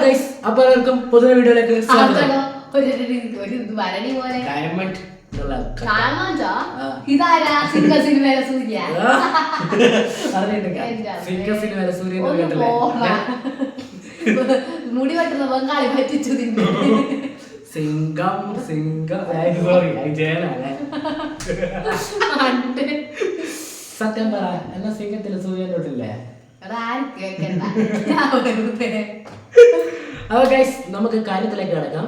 Guys അപ്പൊ എല്ലാവർക്കും പുതിയ വീഡിയോയിലേക്ക് സ്വാഗതം. ഒരു ഒരു- ഒരു ഇത് പോലെ ഡയമണ്ട്. ഇതാരാ? സിനിമ സൂര്യ. മുടി വെട്ടുന്ന ബംഗാളി പറ്റിച്ചു സിംഗം സിംഗം. സോറി സത്യം പറ എന്നാ സിംഗത്തിലെ സൂര്യൻ തൊട്ടില്ലേ അപ്പൊ ഗൈസ് നമുക്ക് കാര്യത്തിലേക്ക് കിടക്കാം.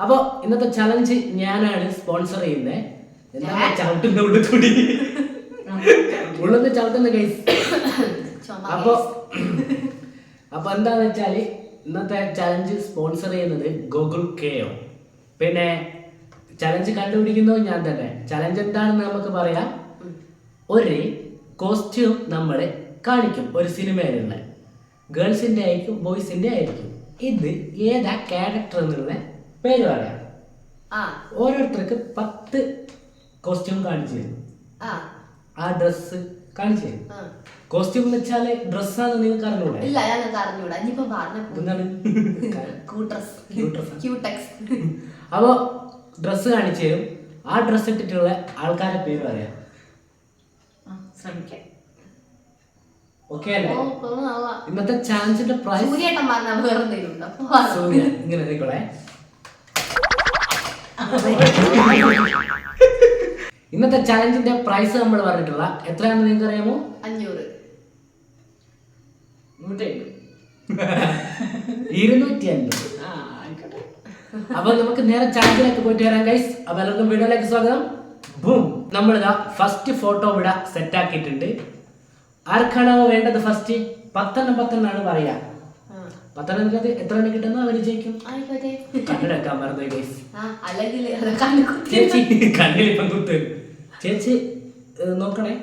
അപ്പൊ ഇന്നത്തെ ചലഞ്ച് ഞാനാണ് സ്പോൺസർ ചെയ്യുന്നത്? ചവിട്ടുന്ന ഉള്ളിന്ന് ചവിട്ടുന്ന ഗൈസ് അപ്പൊ അപ്പൊ എന്താന്ന് വെച്ചാൽ ഇന്നത്തെ ചലഞ്ച് സ്പോൺസർ ചെയ്യുന്നത് ഗൂഗിൾ കെയോ. പിന്നെ ചലഞ്ച് കണ്ടുപിടിക്കുന്നത് ഞാൻ തന്നെ. ചലഞ്ച് എന്താണെന്ന് നമുക്ക് പറയാം. ഒരു കോസ്റ്റ്യൂം നമ്മൾ കാണിക്കും ഒരു സിനിമയിലുള്ള ഗേൾസിന്റെ ആയിരിക്കും ബോയ്സിന്റെ ആയിരിക്കും. ഇത് ഏതാ ക്യാരക്ടർ എന്നുള്ള പേര് പറയാം. ആ. ഓരോരുത്തർക്ക് പത്ത് കോസ്റ്റ്യൂം കാണിച്ചു തരും. ആ. ആ ഡ്രസ്സ് കാണിച്ചു തരും. കോസ്റ്റ്യൂം എന്ന് വെച്ചാൽ ഡ്രസ്സാണ് നിങ്ങൾക്ക് അറിഞ്ഞൂടെ? ഇല്ല ഞാൻ അറിഞ്ഞൂടാ. ഇനിയിപ്പോ എന്താണ്? അപ്പോൾ ഡ്രസ്സ് കാണിച്ചു തരും. ആ ഡ്രസ്സ് ഇട്ടിട്ടുള്ള ആൾക്കാരുടെ പേര് പറയാം. ശ്രമിക്കാം. ഓക്കെ അല്ലേ? ഇന്നത്തെ ചാലഞ്ചിന്റെ പ്രൈസ് സൂര്യേട്ടൻ വേറെ സൂര്യ ഇങ്ങനെ നിൽക്കണേ ഇന്നത്തെ ചാലഞ്ചിന്റെ പ്രൈസ് നമ്മൾ പറഞ്ഞിട്ടുള്ള എത്രയാണെന്ന് നിങ്ങൾക്ക് അറിയാമോ അഞ്ഞൂറ് ഇരുന്നൂറ്റി അൻപത്. അപ്പൊ നമുക്ക് നേരെ ചാലഞ്ചിലേക്ക് പോയിട്ട് വരാം ഗൈസ് അപ്പൊ എല്ലാവർക്കും വീഡിയോയിലേക്ക് സ്വാഗതം. ബൂം നമ്മളിതാ ഫസ്റ്റ് ഫോട്ടോ ഇവിടെ സെറ്റ് ആക്കിയിട്ടുണ്ട്. ആർക്കാണോ വേണ്ടത് ഫസ്റ്റ് പത്തെണ്ണം പത്തെണ്ണാണ് പറയാ. പത്തെണ്ണത്തിനകത്ത് എത്ര എണ്ണം കിട്ടുന്നോ? അവർ ജയിക്കും. കണ്ണിടക്കാൻ മറന്നു ഗൈസ് ചേച്ചി കണ്ണിൽ ഇപ്പം കുത്ത്. ചേച്ചി നോക്കണേ.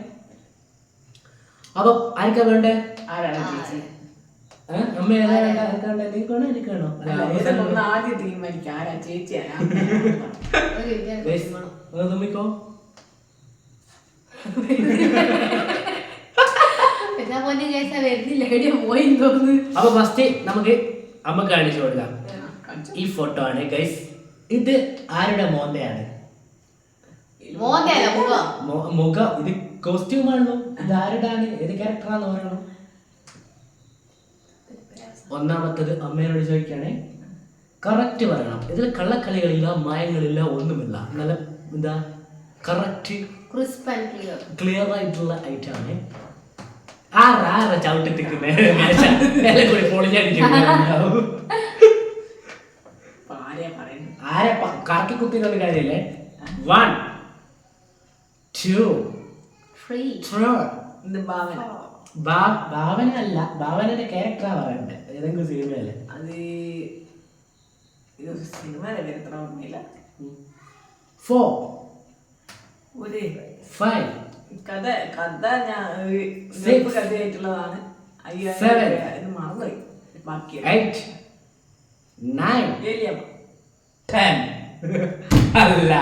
അപ്പൊ ആർക്കാ വേണ്ടേ? ആരാണ് ചേച്ചി? ഏ? അമ്മ ഏതാ വേണ്ട? ആർക്കാ വേണ്ടേ? നീ വേണോ എനിക്ക് വേണോ അല്ല, അല്ല അവസാനം ഏതൊക്കെ ഒന്ന് ആദ്യം തീരുമാനിക്കാം. ആരാ ചേച്ചി ആരാ തുമ്മിക്കോ എന്നാ വരുന്നില്ല. എവിടെയോ പോയി തോന്നുന്നു. അപ്പൊ ഫസ്റ്റ് നമുക്ക് അമ്മ കാണിച്ചു കൊടുക്കാം. ഈ ഫോട്ടോ ആണ് ഗൈസ് ഇത് ആരുടെ മോന്തയാണ് മോന്റെ അല്ല മുഖം. മൊ- മുഖം. ഇത് കോസ്റ്റ്യൂം ആണല്ലോ ഇത് ആരുടെയാണ്? ഏത് ക്യാരക്ടറാണെന്ന് പറയണം ഒന്നാമത്തത് അമ്മയോട് ചോദിക്കുകയാണെ. കറക്റ്റ് പറയണം. ഇതിൽ കള്ളക്കളികളില്ല മായങ്ങളില്ല ഒന്നുമില്ല. നല്ല എന്താ? Correct crisp and clear clear ആയിട്ടുള്ള ഐറ്റം ആണ്. ആറ ആറ ചവിട്ടി തിക്കുന്നേ കൂടി പൊളിഞ്ഞടിക്കുന്നു ആരെ കറക്കി കുത്തിനുള്ള കാര്യല്ലേ? വൺ ടു ഭാവന അല്ല ഭാവനയുടെ ക്യാരക്ടറാ പറയണ്ടേ ഏതെങ്കിലും സിനിമയല്ലേ അത് സിനിമയുടെ പേര് എത്ര ഓർമ്മയില്ല ഫോർ ഒരു ഫൈവ് കഥ കഥ ഞാൻ കഥയായിട്ടുള്ളതാണ്. അയ്യോ Seven. ഇത് മറന്നുപോയി. ബാക്കി എയ്റ്റ് നയൻ ഏലിയമ്മ. ടെൻ അല്ല.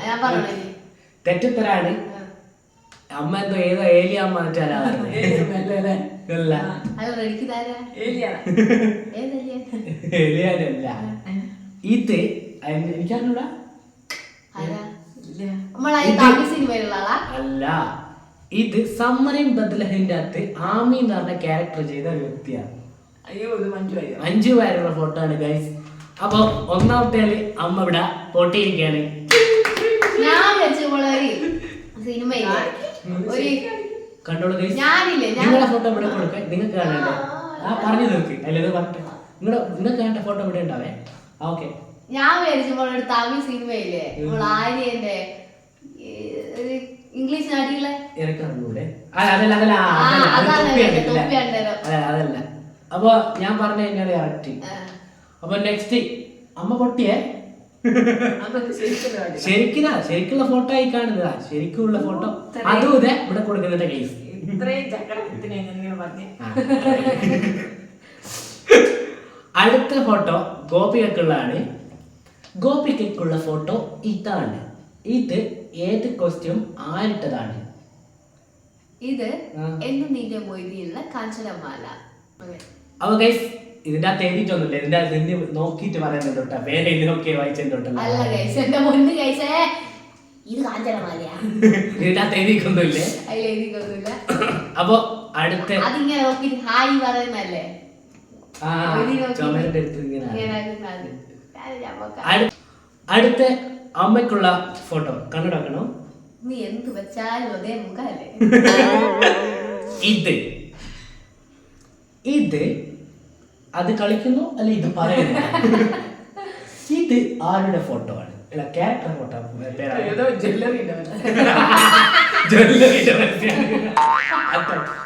ഞാൻ പറഞ്ഞേ തെറ്റിത്തരാണ് അമ്മ എന്തോ ഏതോ ഏലിയാമ്മ ഏലിയമ്മ അല്ലേ ഏലിയാനല്ല. ഇത് അയ്- അല്ല ഇത് സമ്മറിൻ ബദ്ലഹിന്റെ അകത്ത് ആമി എന്ന് പറഞ്ഞ ക്യാരക്ടർ ചെയ്ത വ്യക്തിയാണ് അയ്യോ ഇത് മഞ്ജു അഞ്ചു പേരുള്ള ഫോട്ടോ ആണ് ഗൈസ് അപ്പൊ ഒന്നാമത്തെ അമ്മ ഇവിടെ പൊട്ടിയിരിക്കാണ് ഞാൻ നമ്മളൊരു ഒരു കണ്ടോളൂ ഞാനില്ലേ ഞാൻ നിങ്ങളെ ഫോട്ടോ ഇവിടെ കൊടുക്കാൻ നിങ്ങൾക്ക് കാണണ്ടേ? ആ പറഞ്ഞു തീർക്ക്. അല്ലേ ഇത് പറഞ്ഞിട്ട് നിങ്ങളുടെ നിങ്ങൾക്ക് കാണേണ്ട ഫോട്ടോ ഇവിടെ ഉണ്ടാവേ? ഓക്കെ ഞാൻ വിചാരിച്ചു ഒരു തമിഴ് സിനിമയില്ലേ നമ്മൾ ആര്യന്റെ ഇംഗ്ലീഷ് നാട്ടിലെ? അതല്ല അപ്പൊ ഞാൻ പറഞ്ഞ കറക്റ്റ് അപ്പൊ നെക്സ്റ്റ് അമ്മ പൊട്ടിയേ. ശരിക്കിനാ ശരിക്കുള്ള ഫോട്ടോ ആയി കാണുന്നതാ. ശരിക്കുള്ള ഫോട്ടോ അതും ഇതേ ഇവിടെ കൊടുക്കുന്നതിന്റെ കേസ് അടുത്ത ഫോട്ടോ ഗോപികക്കുള്ളതാണ്. ഗോപികക്കുള്ള ഫോട്ടോ ഇതാണ്. ഇത് ഏത് കോസ്റ്റ്യൂം ആരിട്ടതാണ് ഇത്. എന്ന് നിന്റെ മൊയ്തിയുള്ള കാഞ്ചനമാല. അതെ. അപ്പൊ ഗൈസ് ഇതിന്റെ അകത്ത് എഴുതിയിട്ടൊന്നുമില്ല. ഇതിന്റെ അകത്ത് ഇന്ന് നോക്കിയിട്ട് പറയുന്നത് തൊട്ടാ വേറെ ഇതിനൊക്കെ വായിച്ചിട്ടുണ്ടല്ലോ. അല്ല എന്റെ മുന്ന് ഇത് കാഞ്ചന മാലയാ ഇതിന്റെ അകത്ത് എഴുതിക്കൊന്നുമില്ലേ അതിൽ എഴുതിക്കൊന്നുമില്ല അപ്പൊ അടുത്ത അതിങ്ങനെ നോക്കി ഹായ് പറയുന്നല്ലേ ആ. ചുമരിന്റെ അടുത്ത് ഇങ്ങനെ. അടുത്ത അമ്മയ്ക്കുള്ള ഫോട്ടോ കണ്ണടക്കണോ നീ എന്ത് വെച്ചാലും അതേ മുഖല്ലേ ഇത്. ഇത് അത് കളിക്കുന്നു അല്ല ഇത് പറയുന്നു? ഇത് ആരുടെ ഫോട്ടോ ആണ്? അല്ല ക്യാരക്ടർ ഫോട്ടോ പേരാണ്. ഏതോ ജ്വല്ലറി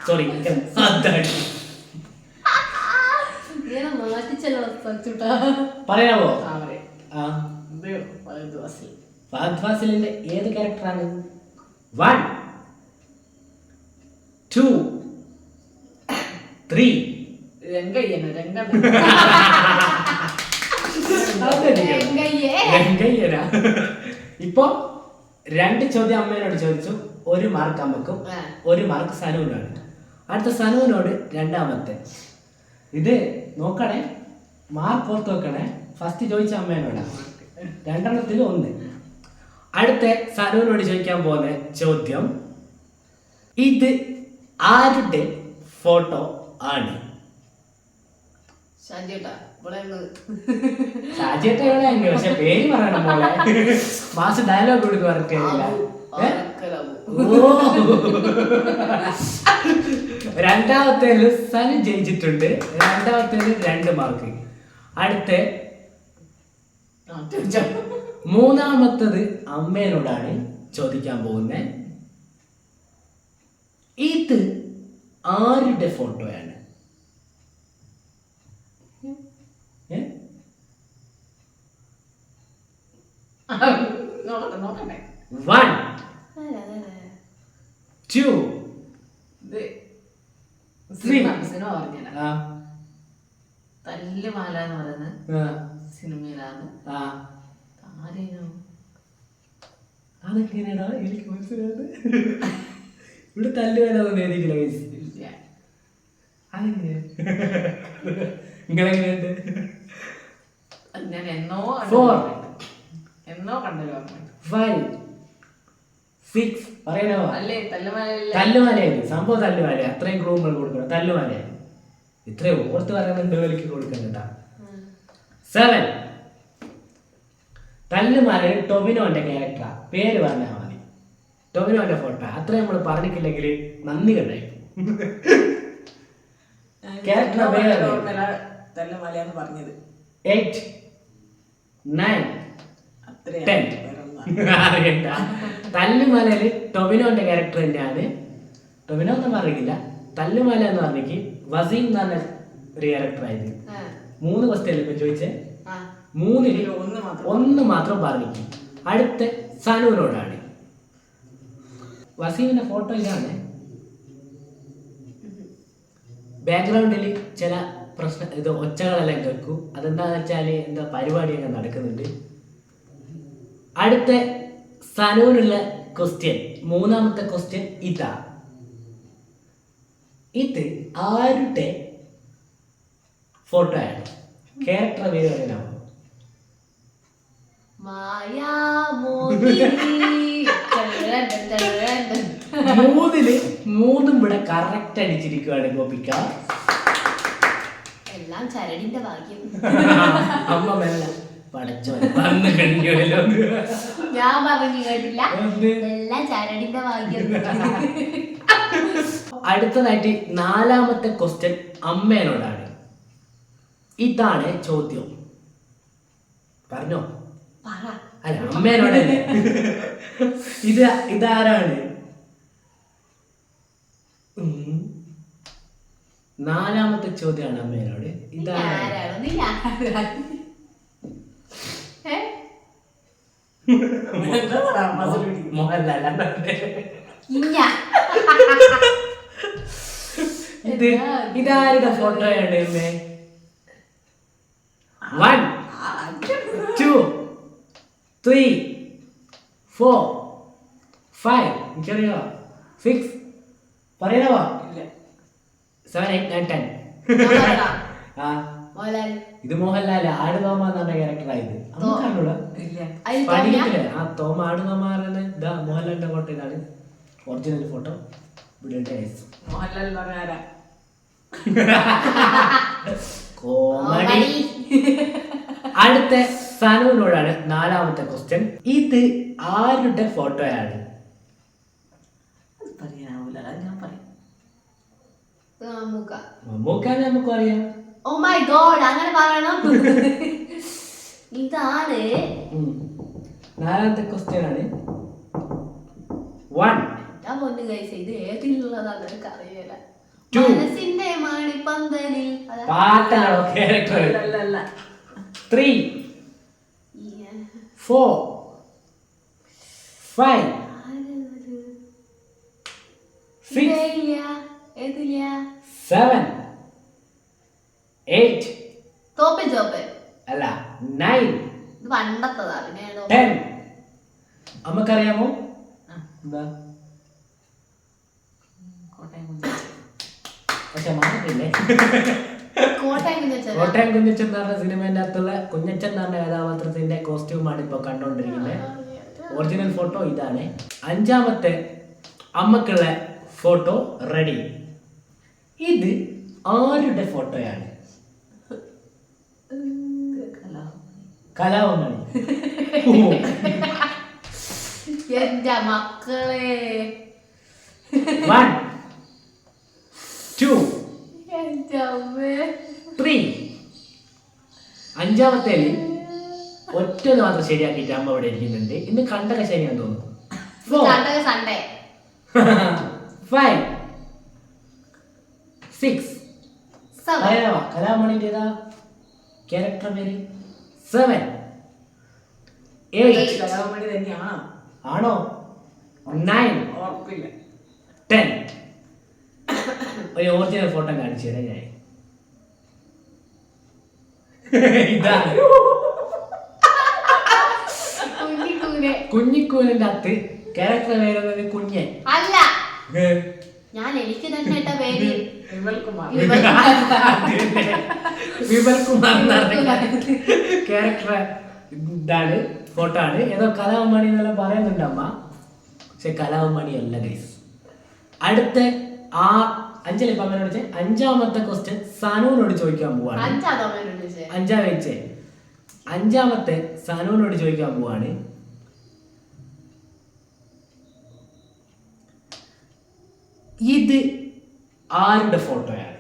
സോറി അതാണ്. പറയാമോ? ഫഹദ് ഫാസിലിന്റെ ഏത് ക്യാരക്ടറാണ്? One two three. രംഗയ്യന രംഗ. എങ്കയ്യേ. വെങ്കയ്യന ഇപ്പൊ രണ്ട് ചോദ്യം അമ്മേനോട് ചോദിച്ചു. ഒരു മാർക്ക് അമ്മക്കും. ഒരു മാർക്ക് സനുവിനോട്. അടുത്ത സനുവിനോട് രണ്ടാമത്തെ. ഇത് നോക്കണേ. മാർക്ക് ഓർത്ത് വെക്കണേ ഫസ്റ്റ് ചോദിച്ച അമ്മേനോട്. രണ്ടെണ്ണത്തിൽ ഒന്ന്. അടുത്ത സനുവിനോട് ചോദിക്കാൻ പോകുന്ന ചോദ്യം. ഇത് ആരുടെ ഫോട്ടോ ആണ്? ഷാജിയേട്ടാ, പക്ഷെ പേര് പറയണം മാസ് ഡയലോഗ് കൊടുക്കുക രണ്ടാമത്തേൽ സനു ജയിച്ചിട്ടുണ്ട്. രണ്ടാമത്തേൽ രണ്ട് മാർക്ക്. അടുത്ത മൂന്നാമത്തത് അമ്മേനോടാണ് ചോദിക്കാൻ പോകുന്നത് ഇത് ആരുടെ ഫോട്ടോയാണ്? വൺ. ടു ഇത് തല്ലുമാല എന്ന് പറയുന്ന ആ. സിനിമയിലാണ്. ആരെയും അതെങ്ങനെയാടാ? എനിക്ക് മനസ്സിലായത്. ഇവിടെ തല്ലുവേലൊന്നും guys. ഇല്ല. അതെങ്ങനെയാ? നിങ്ങളെങ്ങനെയുണ്ട്? ഞാൻ എന്നോ എന്നോ കണ്ടല്ലോ ഫൈവ് സിക്സ് പറയണോ? അല്ലേ തല്ലുമാലയായിരുന്നു സംഭവം തല്ലുമാല അത്രയും ക്രൂമ്പ് കൊടുക്കണം. തല്ലുമാലയായിരുന്നു ഇത്രയും ഓർത്ത് പറയുന്നുണ്ട് വിലക്ക് കൊടുക്കണ്ട സെവൻ തല്ലുമാലയിൽ ടൊവിനോന്റെ ക്യാരക്ടർ പേര് പറഞ്ഞാൽ മതി. ടൊവിനോന്റെ ഫോട്ടോ അത്ര നമ്മൾ പറഞ്ഞിട്ടില്ലെങ്കിൽ നന്ദി കണ്ടായി Character പേര്. തല്ലുമാലയാന്ന് പറഞ്ഞത്. Eight nine. വേറൊന്നും അറിയണ്ട. തല്ലുമലയിൽ ടൊവിനോന്റെ ക്യാരക്ടർ തന്നെയാണ്. ടൊവിനോ ഒന്നും അറിയില്ല തല്ലുമല എന്ന് പറഞ്ഞെങ്കിൽ വസീം എന്ന് പറഞ്ഞ ഒരു ക്യാരക്ടർ ആയിരുന്നു ആ, മൂന്ന് ക്വസ്റ്റ്യൻ ഇപ്പൊ ചോദിച്ചേ? ഇതിൽ ഒന്ന് മാത്രം. ഒന്ന് മാത്രം പറഞ്ഞിരിക്കും. അടുത്ത സനൂരോടാണ് വസീമിന്റെ ഫോട്ടോ ഇതാണ്. ബാക്ക്ഗ്രൗണ്ടിൽ ചില പ്രശ്ന ഇത് ഒച്ചകളെല്ലാം കേൾക്കും. അതെന്താന്ന് വെച്ചാൽ എന്താ പരിപാടി അങ്ങനെ നടക്കുന്നുണ്ട്. അടുത്ത സനൂനുള്ള ക്വസ്റ്റ്യൻ മൂന്നാമത്തെ ക്വസ്റ്റ്യൻ ഇതാ. ഇത് ആരുടെ ഫോട്ടോ ആണ്? ക്യാരക്ടർ പേര് പറയാനാവും. മൂന്നിൽ മൂന്നും ഇവിടെ കറക്റ്റ് അടിച്ചിരിക്കുകയാണ് ഗോപിക്ക എല്ലാം ചരടിന്റെ ഭാഗ്യം. അമ്മ മെല്ല ഞാൻ പറഞ്ഞു കേട്ടില്ല. എല്ലാം ചരടിന്റെ ഭാഗ്യം അടുത്തതായിട്ട് നാലാമത്തെ ക്വസ്റ്റ്യൻ അമ്മേനോടാണ്. ഇതാണ് ചോദ്യം. പറഞ്ഞോ? പറ. അല്ല അമ്മേനോട് ഇത് ഇതാരാണ്? നാലാമത്തെ ചോദ്യമാണ് അമ്മേനോട്. നീ ഇതാണ് ആരാണ് നീ ആരാണ് ഏ? ഇഞ്ഞ. ഇത് ഇതാരുടെ ഫോട്ടോയാണ് അമ്മേ one. Two three four five എനിക്കറിയോ? Six പറയാമോ ഇല്ല. സെവൻ എയ്റ്റ് നയൻ ടെൻ ആ. ഇത് മോഹൻലാൽ. ആട് തോമ എന്ന് പറഞ്ഞ ക്യാരക്ടറായത് അമ്മ പഠിക്കത്തില്ലേ? ആ തോമ ആട് തോമ പറയുന്നത് ഇതാ മോഹൻലാലിന്റെ ഫോട്ടോ ഇതാണ് ഒറിജിനൽ ഫോട്ടോ ഇവിടെ മോഹൻലാൽ എന്ന് പറഞ്ഞ കോമഡി അടുത്ത സനുവിനോടാണ് നാലാമത്തെ ക്വസ്റ്റ്യൻ ഇത് ആരുടെ ഫോട്ടോയാണ്? അത് പറയാനാവൂല അത് ഞാൻ പറയും. മമ്മൂക്ക മമ്മൂക്കാൻ നമുക്ക് അറിയാം ഓ മൈ ഗോഡ് അങ്ങനെ പറയണം. ഇതാണ്. നാലാമത്തെ ക്വസ്റ്റ്യൻ ആണ്. വൺ ഞാൻ പൊന്നു കഴിച്ച ഇത് ഏതിലുള്ളതാണ് എനിക്ക് അറിയില്ല. മനസ്സിന്റെ മണിപ്പന്തലിൽ. പാട്ടാണോ character three four five six seven eight Thoppan ചോപ്പൻ അല്ല നയൻ പണ്ടത്തതാ പിന്നെ ടെൻ നമുക്കറിയാമോ എന്താ? പക്ഷെ കോട്ടയം കുഞ്ഞച്ചൻ എന്ന് പറഞ്ഞ സിനിമേന്റെ അകത്തുള്ള കുഞ്ഞച്ചൻ എന്ന് പറഞ്ഞ കഥാപാത്രത്തിന്റെ കോസ്റ്റ്യൂമാണ് ഇപ്പൊ കണ്ടോണ്ടിരിക്കുന്നത് ഒറിജിനൽ ഫോട്ടോ ഇതാണ്. അഞ്ചാമത്തെ അമ്മക്കുള്ള ഫോട്ടോ റെഡി ഇത് ആരുടെ ഫോട്ടോയാണ് കലാവമണി എന്റെ മക്കളെ. വൺ ടു ത്രീ അഞ്ചാമത്തെ ഒറ്റ മാത്രം ശരിയാക്കിയിട്ട് അമ്മ ഇവിടെ ഇരിക്കുന്നുണ്ട്. ഇന്ന് കണ്ടൊക്കെ ശരിയാന്ന് തോന്നുന്നു. സൺഡേ ഫൈവ് സിക്സ് ഏതാ? ക്യാരക്ടർ പേര്? സെവൻ കലാഭവൻ തന്നെയാണോ? ആണോ? നയൻ ഓർക്കില്ല ടെൻ ഒരു ഒറിജിനൽ ഫോട്ടോ കാണിച്ചു തരാം ഞാൻ. ഇതാണ്. കുഞ്ഞിക്കൂലിന്റെ അകത്ത് ക്യാരക്ടർ പേരുന്നത് കുഞ്ഞൻ അല്ല. ഞാൻ എനിക്ക് തന്നെ പേര്. വിമൽ കുമാർ വിമൽ വിമൽ കുമാർ ക്യാരക്ടർ ഇതാണ് ഫോട്ടോ ആണ്. ഏതോ കലാമണി എന്നെല്ലാം പറയുന്നുണ്ട് അമ്മ. പക്ഷെ കലാമണി അല്ല ഗൈസ് അടുത്ത ആ അഞ്ചല്ലേ ഇപ്പൊ അഞ്ചാമത്തെ ക്വസ്റ്റ്യൻ സനുവിനോട് ചോദിക്കാൻ പോവാണ്. അഞ്ചാം വെച്ചേ അഞ്ചാമത്തെ സനുവിനോട് ചോദിക്കാൻ പോവാണ്. ഇത് ആരുടെ ഫോട്ടോയാണ്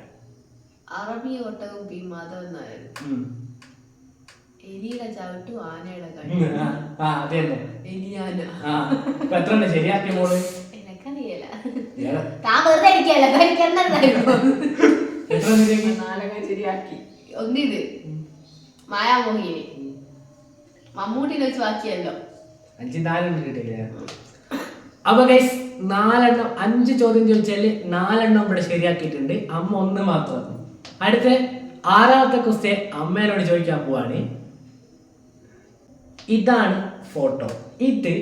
അറബി ഓട്ടവും പി മാധവൻ നായർ ഉം. എലിയുടെ ചവിട്ടു ആനയുടെ ആ, ആ അത് തന്നെ എലിയാന എത്ര ശരിയാക്കിയ മോൾ? താൻ വെറുതെ ശരിയാക്കി? നാലകം ശരിയാക്കി. ഒന്നിത്. മായാമോഹിനി. മമ്മൂട്ടിനെ വെച്ച് ബാക്കിയല്ലോ. അഞ്ച് നാലെണ്ണം കിട്ടില്ല അപ്പൊ ഗൈസ് നാലെണ്ണം അഞ്ച് ചോദ്യം ചോദിച്ചാൽ നാലെണ്ണം ഇവിടെ ശരിയാക്കിയിട്ടുണ്ട്. അമ്മ ഒന്ന് മാത്രം അടുത്ത ആറാമത്തെ ക്വസ്റ്റ്യൻ അമ്മേനോട് ചോദിക്കാൻ പോവാണ്. ഇതാണ് ഫോട്ടോ ഇത്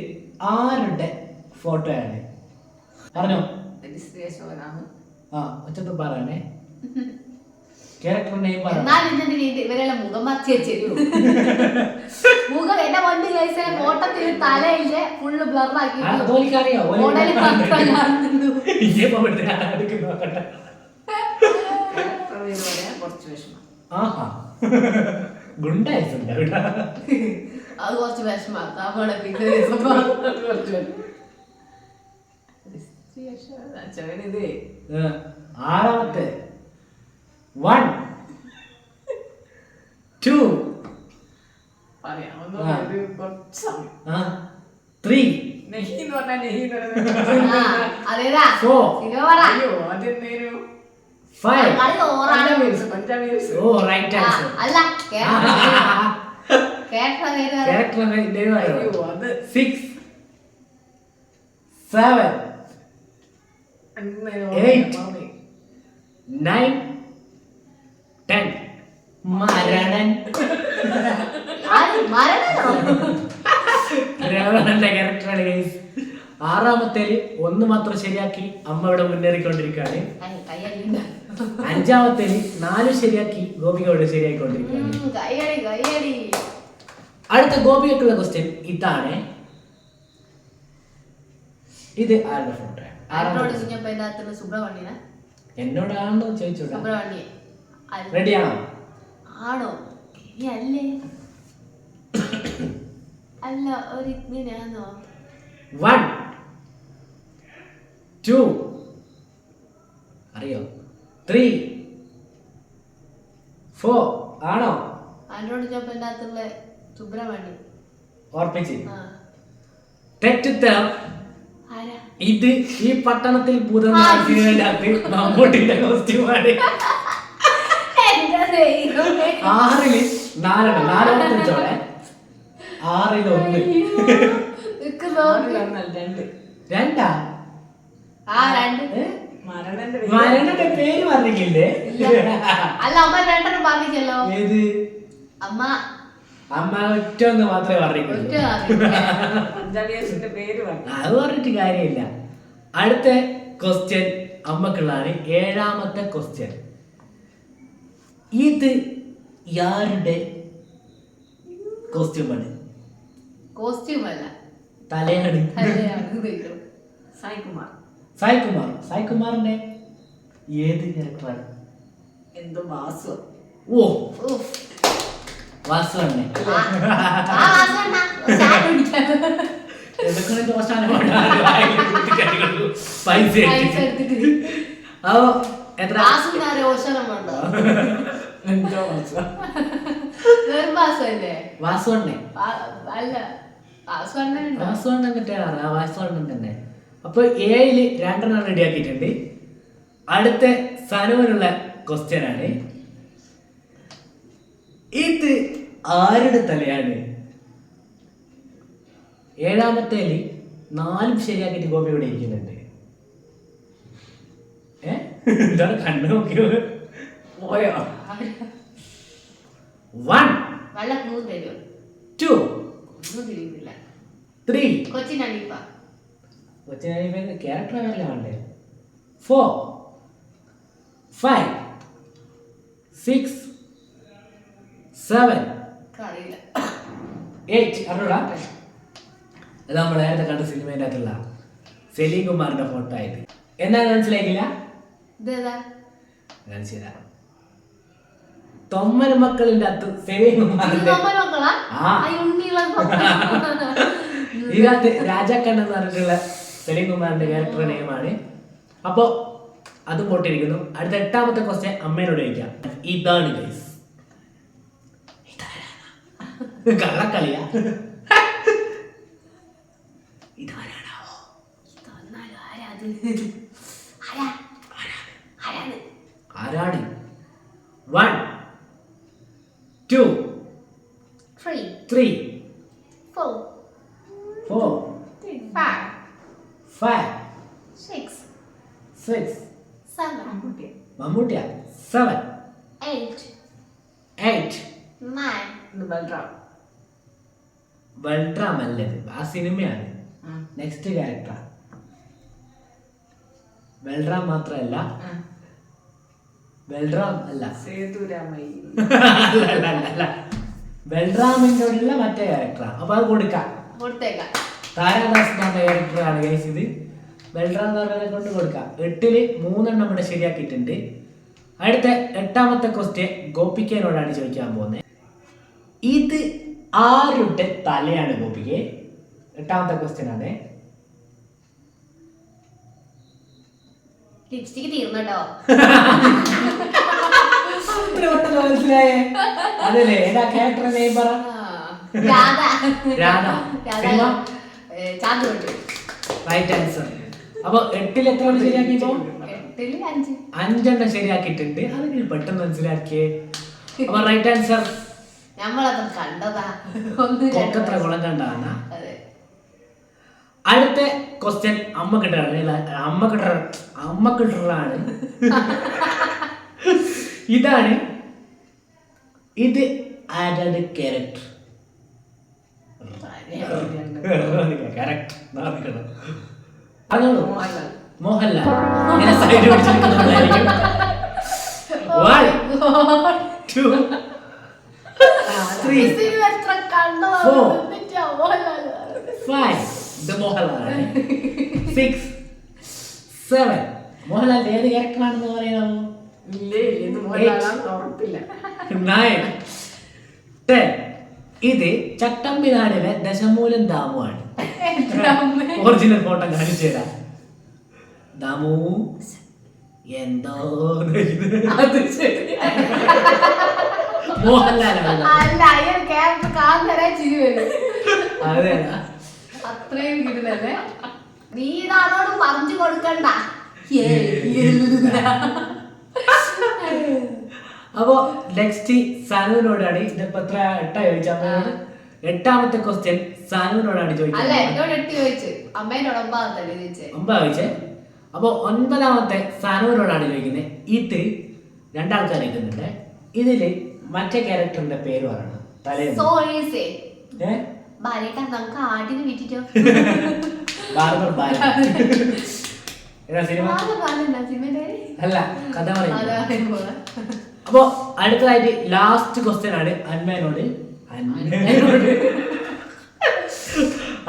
ആരുടെ ഫോട്ടോയാണ് പറഞ്ഞോ? ആ ഒച്ചത്ത് പറയണേ. ക്യാരക്ടർ നെയിം ഇവരെല്ലാം മുഖം മറച്ചു വെച്ചു മുഖം എന്റെ വണ്ടി കഴിച്ചാൽ ഓട്ടത്തിൽ തലയില്ല ഫുള്ള് ബ്ലറാക്കി അത് കുറച്ച് വിഷമം ആഹാ. ഗുണ്ടായിട്ടുണ്ട് കേട്ടോ അത് കുറച്ച് വിഷമാക്കാം നമ്മളെ പിന്നെ ആറാമത്തെ. One two three six seven eight Eight. Nine ten. മരണൻ. ക്യാരക്ടറാണ് ഗൈസ്. ആറാമത്തേൽ ഒന്ന് മാത്രം ശരിയാക്കി അമ്മ ഇവിടെ മുന്നേറിക്കൊണ്ടിരിക്കുകയാണ്. അഞ്ചാമത്തേൽ നാല് ശരിയാക്കി ഗോപിക ശരിയായിക്കൊണ്ടിരിക്കുകയാണ്. കയ്യടി കയ്യടി. അടുത്ത ഗോപികക്കുള്ള ക്വസ്റ്റ്യൻ ഇതാണ്. ഇത് ആരുടെ ഫോട്ടോ എന്നോടാണെന്ന് എന്നോടാണോ ചോദിച്ചോടാ സുബ്രഹ്മണ്യൻ. റെഡിയാണോ ആണോ? ഇനി അല്ലേ? അല്ല ഒരു ഇഗ്നിനാണോ വൺ ടു അറിയോ? ത്രീ ഫോർ ആണോ? ചോദിച്ചപ്പോ എന്റെ അകത്തുള്ള സുബ്രഹ്മണ്യം ഓർപ്പിച്ച് ആരാ? ഇത് ഈ പട്ടണത്തിൽ. സിനിമയിനകത്ത് മമ്മൂട്ടിന്റെ കോസ്റ്റ്യൂമാണ്. ആറിൽ നാലെണ്ണം വെച്ചോളെ ആറിൽ ഒന്ന്. രണ്ട്. ആ രണ്ട്? മരണന്റെ മരണന്റെ പേര് പറഞ്ഞില്ലേ അല്ല അമ്മ രണ്ടെണ്ണം പറഞ്ഞില്ലല്ലോ. ഏത്? അമ്മ. അമ്മ ഒറ്റ ഒന്ന് മാത്രമേ പറഞ്ഞിട്ടുള്ളൂ. അത് പറഞ്ഞിട്ട് കാര്യമില്ല. അടുത്ത ക്വസ്റ്റ്യൻ അമ്മക്കുള്ളതാണ്. ഏഴാമത്തെ ക്വസ്റ്റ്യൻ ഇത് യാരുടെ കോസ്റ്റ്യൂമാണ്? കോസ്റ്റ്യൂം അല്ല തലയാണ്. സായികുമാർ. സായ്കുമാർ. സായ്കുമാറിന്റെ ഏത് ക്യാരക്ടറാണ് എന്തോ വാസു. ഓ. വാസു തന്നെ. എതൊക്കെ ദോഷാനുമാണ് പൈസ എത്ര? വാസുവിന് ആ എന്തോ വാസു വെറും വാസല്ലേ? വാസു തന്നെ. അല്ല അപ്പൊ ഏഴിൽ രണ്ടെണ്ണം റെഡി ആക്കിയിട്ടുണ്ട്. അടുത്ത സനുവിനുള്ള ക്വസ്റ്റ്യൻ ആണ്. ഇത് ആരുടെ തലയാണ്? ഏഴാമത്തെ നാലും ശരിയാക്കിയിട്ട് ഗോപി ഇവിടെ ഇരിക്കുന്നുണ്ട്. ഏ? എന്താണ് കണ്ണു നോക്കിയോ പോയോ? വൺ വല്ല ക്ലൂ തരുമോ ടു ഒന്നും തിരിയുന്നില്ല. ത്രീ കൊച്ചിനടിപ്പ കൊച്ചിനായി ക്യാരക്ടർ അല്ല വേണ്ടേ? ഫോർ ഫൈവ് സിക്സ് സെവൻ അറിയില്ല എയ്റ്റ് അറിയൂടാ അത് നമ്മൾ നേരത്തെ കണ്ട സിനിമേന്റെ അകത്തുള്ള സെലീം കുമാറിന്റെ ഫോട്ടോ ആയിട്ട്. എന്താണ് മനസ്സിലാക്കില്ല ഇതേതാ തരാം തൊമ്മൻ മക്കളിന്റെ അകത്ത് സലീം ഇത് കുമാറിന്റെ നമ്മൾ മക്കളാ ആ. മക്കളിന്റെ അത് ഇതിനകത്ത് രാജാക്കണ്ണൻ എന്ന് പറഞ്ഞിട്ടുള്ള സലീം കുമാറിന്റെ ക്യാരക്ടർ നെയിമാണ് അപ്പോ അത് പൊട്ടിരിക്കുന്നു അടുത്ത എട്ടാമത്തെ ക്വസ്റ്റ്യൻ അമ്മേനോട് ചോദിക്കാം. ഇതാണ് ഗൈസ് കള്ളക്കളിയാ? ഇതാരാണാവോ? തന്നാലും ആരാ അത് ആരാ ആരാണ് ആരാണ് one two three three four four five five six six seven മമ്മൂട്ടിയ seven eight eight nine ഇത് ബൽറാം ബൽറാം അല്ലത് ആ സിനിമയാണ് ആ. നെക്സ്റ്റ് ക്യാരക്ടർ ബൽറാം മാത്രമല്ല. ബൽറാം അല്ല. സേതുരാമയ്യ. അല്ല, അല്ല, അല്ല. ബൽറാമിന്റെ ഉള്ള മറ്റേ ക്യാരക്ടറാ അപ്പൊ അത് കൊടുക്കാം. കൊടുത്തേക്കാം. താരാദാസ് എന്ന് ക്യാരക്ടറാണ് ഗൈസ് ഇത്. ബൽറാം എന്ന് പറഞ്ഞതിനെ കൊണ്ട് കൊടുക്കാം. എട്ടിൽ മൂന്നെണ്ണം ഇവിടെ ശരിയാക്കിയിട്ടുണ്ട്. അടുത്ത എട്ടാമത്തെ ക്വസ്റ്റ്യൻ ഗോപിക്കേനോടാണ് ചോദിക്കാൻ പോകുന്നത്. ഇത് ആരുടെ തലയാണ് ഗോപിക്ക് എട്ടാമത്തെ ക്വസ്റ്റ്യൻ ആണ്. മനസ്സിലായേ? അതല്ലേ? ഏതാ ക്യാരക്ടർ നെയിം പറ? രാധ. രാധ. രാധ. റൈറ്റ് ആൻസർ അപ്പൊ എട്ടിൽ എത്ര അഞ്ചെണ്ണം ശരിയാക്കിയിട്ടുണ്ട്. അത് നിങ്ങൾ പെട്ടെന്ന് മനസ്സിലാക്കിയേ? അപ്പൊ റൈറ്റ് ആൻസർ നമ്മളത് കണ്ടതാ. കൊക്കത്ര. കുളം കണ്ടാണ് അടുത്ത ക്വസ്റ്റ്യൻ അമ്മ കിട്ടാണ് അമ്മ കിട്ടറ അമ്മ കിട്ടറാണ്. ഇതാണ് ഇത് ആരാണ് ക്യാരക്ടർ കറക്റ്റ് പറഞ്ഞോളൂ. മോഹൻലാൽ. ഇങ്ങനെ സൈഡ് പിടിച്ചിരിക്കുന്നതായിരിക്കും. ടു ത്രീ ഫൈവ് ഇത് മോഹൻലാലാണ്. സിക്സ് സെവൻ മോഹൻലാൽ ഏത് ക്യാരക്ടറാണെന്ന് പറയാമോ? ഇത് മോഹൻലാലാണെന്ന് നയൻ ടെൻ ഇത് ചട്ടമ്പിനാടിലെ ദശമൂലം ദാമുവാണ്. ഒറിജിനൽ ഫോട്ടോ കാണിച്ചു തരാം. ദാമു എന്തോ അത് ശരി. മോഹൻലാലാണ്. അതെ. അത്രയും കിട്ടുന്നല്ലേ നീ ഇതാളോട് പറഞ്ഞു കൊടുക്കണ്ട. അപ്പോ നെക്സ്റ്റ് സാനുവിനോടാണ് ഇതിപ്പോ എത്ര എട്ടാ ചോദിച്ചത് എട്ടാമത്തെ ക്വസ്റ്റ്യൻ സാനുവിനോടാണ് അല്ല ചോദിക്കുന്നത് എന്നോട് എട്ട് ചോദിച്ചു. അമ്മേനോട് ചോദിച്ചേ. ഒമ്പതാ ചോദിച്ചേ? അപ്പൊ ഒൻപതാമത്തെ സാനുവിനോടാണ് ചോദിക്കുന്നത് ഇത് രണ്ടാൾക്കാർ ഇരിക്കുന്നുണ്ട് ഇതിൽ മറ്റേ ക്യാരക്ടറിന്റെ പേര് പറയണം. തലേ സോ ഈസി ബാലേട്ടാ നമുക്ക് ആടിന് വിറ്റിട്ടോ ബാർബർ ബാല ഏതാ സിനിമ? ബാലെന്നാ സിനിമയുടെ പേര്? അല്ല കഥ പറയുന്നത് അപ്പോ അടുത്തതായിട്ട് ലാസ്റ്റ് ക്വസ്റ്റ്യൻ ആണ് അന്മേനോട്. അന്മേനോട്.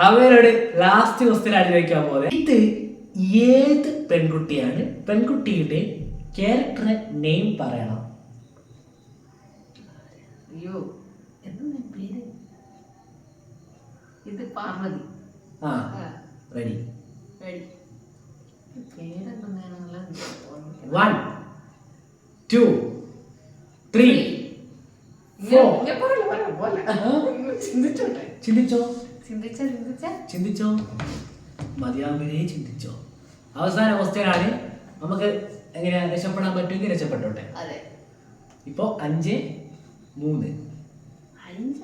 അമ്മേനോട് ലാസ്റ്റ് ക്വസ്റ്റ്യൻ ആണ് ചോദിക്കാൻ പോകുന്നത് ഇത് ഏത് പെൺകുട്ടിയാണ്? പെൺകുട്ടിയുടെ ക്യാരക്ടറെ നെയിം പറയണം. അയ്യോ. ഇത് പാർവതി. ആ ready. Ready. One two three ചിന്തിച്ചോ? ചിന്തിച്ച ചിന്തിച്ച? അവസാന അവസ്ഥയിലാണ്. നമുക്ക് എങ്ങനെയാ രക്ഷപ്പെടാൻ പറ്റുമെങ്കിൽ രക്ഷപ്പെട്ടോട്ടെ. ഇപ്പോ അഞ്ച് മൂന്ന്. അഞ്ച്?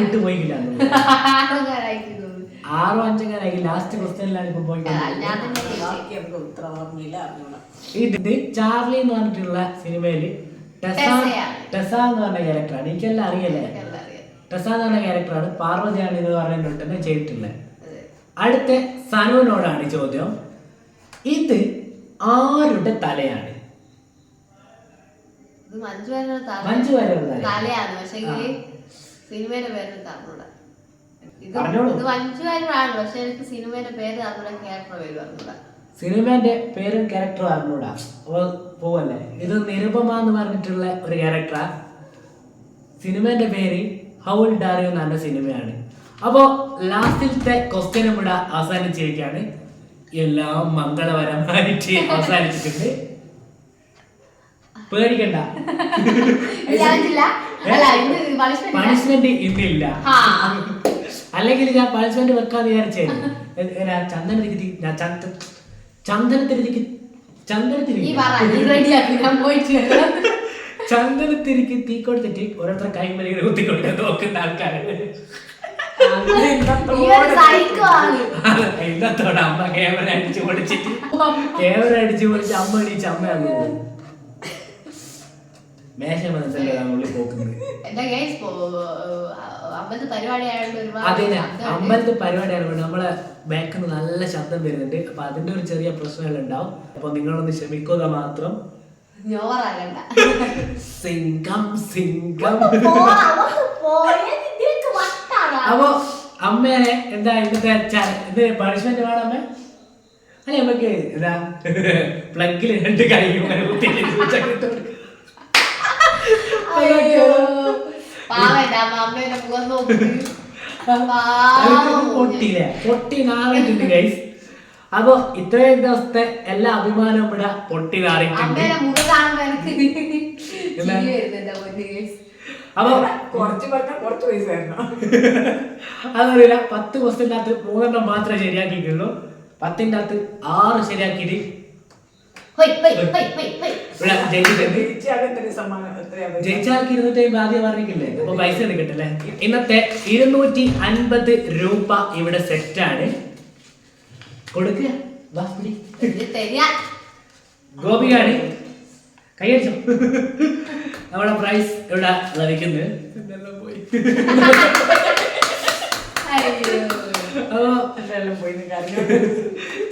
വിട്ടു പോയില്ല. ആറോ അഞ്ചൊക്കെ ലാസ്റ്റ് ക്വസ്റ്റ്യനിലാണ് ഇപ്പൊ പോയിട്ട് ഇത് ചാർലി എന്ന് പറഞ്ഞിട്ടുള്ള സിനിമയിൽ ടെസ ടെസ എന്ന് പറഞ്ഞ ക്യാരക്ടറാണ്. എനിക്കെല്ലാം അറിയല്ലേ? ടെസ എന്ന് പറഞ്ഞ ക്യാരക്ടറാണ് പാർവതിയാണ് എന്ന് പറഞ്ഞിട്ട് തന്നെ ചെയ്തിട്ടുള്ളത്. അടുത്ത സനുവിനോടാണ് ചോദ്യം. ഇത് ആരുടെ തലയാണ്? ഇത് മഞ്ജു വാര്യരുടെ തല- മഞ്ജു വാര്യരുടെ തല. തലയാണ് പക്ഷെ സിനിമയുടെ പേര് തന്നൂടാ ഇത് പറഞ്ഞോളൂ. ഇത് മഞ്ജു വാര്യരാണ് പക്ഷെ എനിക്ക് സിനിമയുടെ പേര് തന്നൂടാ ക്യാരക്ടർ പേര് പറഞ്ഞൂടാ സിനിമേന്റെ പേരും ക്യാരക്ടറും അറിഞ്ഞൂടാ. അപ്പൊ പോവല്ലേ? ഇത് നിരുപമ എന്ന് പറഞ്ഞിട്ടുള്ള ഒരു ക്യാരക്ടറാ സിനിമേന്റെ പേര് ഹൗൾ ഡാറിയോ എന്ന് പറഞ്ഞ സിനിമയാണ്. അപ്പോ ലാസ്റ്റിലത്തെ ക്വസ്റ്റ്യൻ ഇവിടെ അവസാനിച്ചിരിക്കുകയാണ്. എല്ലാം മംഗളപരമായിട്ട് അവസാനിച്ചിട്ടുണ്ട്. പേടിക്കണ്ട. പണിഷ്മെന്റ് ഇന്നില്ല അല്ലെങ്കിൽ ഞാൻ പണിഷ്മെന്റ് വെക്കാന്ന് വിചാരിച്ചേ. ചന്ദനത്തിരി ഞാൻ ചന്ദ ചന്ദനത്തിരിക്ക് നീ ചന്ദനത്തിരി പറ നീ റെഡിയാക്കി ഞാൻ പോയിട്ട് ചന്ദനത്തിരിക്ക് തീ കൊടുത്തിട്ട് ഓരോരുത്തർ കൈമലിങ്ങനെ കുത്തി കൊടുക്കാൻ നോക്കുന്ന ആൾക്കാര്. അങ്ങനെ ഇന്നത്തെ നീ ഒരു ഇന്നത്തോടെ അമ്മ ക്യാമറ അടിച്ച് പൊളിച്ചിട്ട്. ക്യാമറ അടിച്ചു പൊളിച്ച് അമ്മ അടിച്ച് അമ്മയാണ് മേശ മനസ്സിലായി ഉള്ളിൽ പോക്കുന്നത്? എന്റെ കേസ് അമ്പലത്തെ പരിപാടി ആയതുകൊണ്ട് ഒരുപാട് അതെ ശബ്ദമുണ്ട്. അമ്പലത്തിൽ പരിപാടിയാണ് നമ്മളെ ബാക്കിൽ നിന്ന് നല്ല ശബ്ദം വരുന്നുണ്ട്. അപ്പൊ അതിന്റെ ഒരു ചെറിയ പ്രശ്നങ്ങൾ ഉണ്ടാവും. അപ്പൊ നിങ്ങളൊന്ന് ക്ഷമിക്കുക മാത്രം. ഞോറാകണ്ട സിംഗം സിംഗം. അപ്പൊ അമ്മേനെ എന്താ ഇന്നത്തെ ഇത് പണിഷ്മെന്റ് വേണം അമ്മ? അല്ലെ നമുക്ക് എന്താ പ്ലഗിൽ രണ്ട് കഴിയും കുത്തിയിട്ട് switch ഒക്കെ ഇട്ട് കൊടുക്കും. അയ്യോ പാവം എന്റെ അമ്മ അമ്മേനെ മുഖം നോക്കി അതിപ്പോ പാവം പൊട്ടിയില്ലേ. പൊട്ടി നാറിയിട്ടുണ്ട് ഗൈസ് അപ്പൊ ഇത്രയും ദിവസത്തെ എല്ലാ അഭിമാനവും ഇവിടെ പൊട്ടി നാറിയിട്ടുണ്ട്. അപ്പൊ കുറച്ച് പറഞ്ഞാൽ കുറച്ച് പൈസ അതറിയില്ല പത്ത് ക്വസ്റ്റിന്റെ അകത്ത് മൂന്നെണ്ണം മാത്രമേ ശരിയാക്കിയിട്ടുള്ളൂ. പത്തിന്റെ അകത്ത് ആറ് ശരിയാക്കിയിട്ട് ജയിച്ചാൾക്ക് ഇരുന്നൂറ്റി അമ്പത് ആദ്യം പറഞ്ഞിട്ടില്ലേ? അപ്പൊ പൈസ എടുക്കട്ടല്ലേ? ഇന്നത്തെ ഇരുന്നൂറ്റി അൻപത് രൂപ ഇവിടെ സെറ്റാണ് കൊടുക്കുക. ഗോപികാണ്. കൈയടിച്ചോ. നമ്മുടെ പ്രൈസ് ഇവിടെ ലഭിക്കുന്നത്? പോയി അയ്യോ. അപ്പൊ എല്ലാം പോയി നിങ്ങൾക്ക് അറിയാം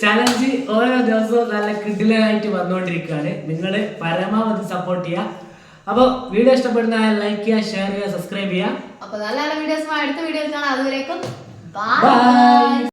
ചലഞ്ച് ഓരോ ദിവസവും നല്ല കിഡിലായിട്ട് വന്നുകൊണ്ടിരിക്കുകയാണ്. നിങ്ങൾ പരമാവധി സപ്പോർട്ട് ചെയ്യുക. അപ്പോൾ വീഡിയോ ഇഷ്ടപ്പെടുന്ന ലൈക്ക് ചെയ്യുക ഷെയർ ചെയ്യുക സബ്സ്ക്രൈബ് ചെയ്യുക. അപ്പൊ നല്ല നല്ല വീഡിയോസ് അടുത്ത വീഡിയോസ് കാണാം. അതുവരേക്കും ബൈ